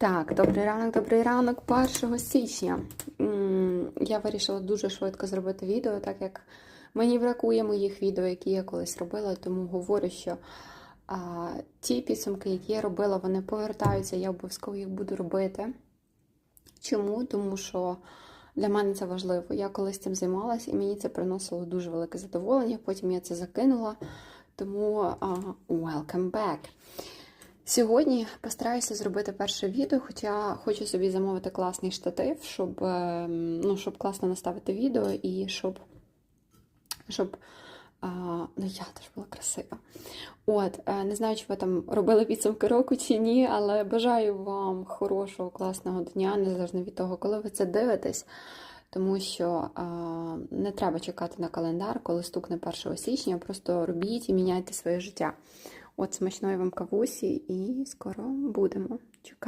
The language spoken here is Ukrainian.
Так, добрий ранок, добрий ранок, 1 січня. Я вирішила дуже швидко зробити відео, так як мені бракує моїх відео, які я колись робила, тому говорю, що а, ті підсумки, які я робила, вони повертаються, я обов'язково їх буду робити. Чому? Тому що для мене це важливо. Я колись цим займалася і мені це приносило дуже велике задоволення. Потім я це закинула. Тому а, welcome back. Сьогодні постараюся зробити перше відео, хоча хочу собі замовити класний штатив, щоб, е, ну, щоб класно наставити відео і щоб, щоб ну, я теж була красива. От, е, не знаю, чи ви там робили підсумки року чи ні, але бажаю вам хорошого, класного дня, незалежно від того, коли ви це дивитесь. Тому що а, не треба чекати на календар, коли стукне 1 січня, просто робіть і міняйте своє життя. От смачної вам кавусі, і скоро будемо. Чекаю.